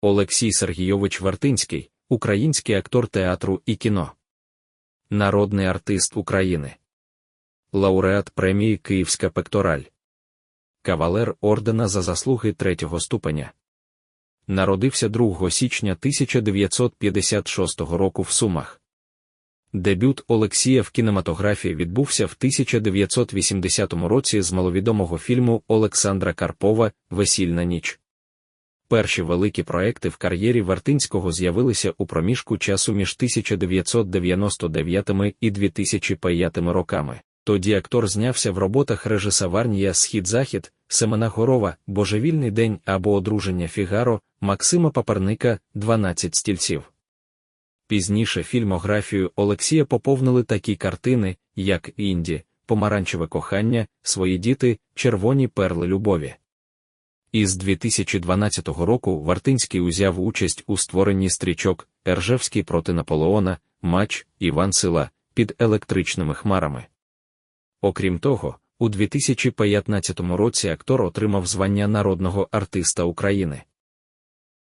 Олексій Сергійович Вартинський, український актор театру і кіно. Народний артист України. Лауреат премії Київська пектораль. Кавалер ордена за заслуги третього ступеня. Народився 2 січня 1956 року в Сумах. Дебют Олексія в кінематографії відбувся в 1980 році з маловідомого фільму Олександра Карпова Весільна ніч. Перші великі проекти в кар'єрі Вартинського з'явилися у проміжку часу між 1999 і 2005 роками. Тоді актор знявся в роботах режисаварнія Схід-Захід, Семена Горова, Божевільний день або Одруження Фігаро, Максима Паперника, 12 стільців. Пізніше фільмографію Олексія поповнили такі картини, як Інді, Помаранчеве кохання, Свої діти, Червоні перли любові. Із 2012 року Вартинський узяв участь у створенні стрічок Ержевський проти Наполеона, Матч, Іван Сила під електричними хмарами. Окрім того, у 2015 році актор отримав звання народного артиста України.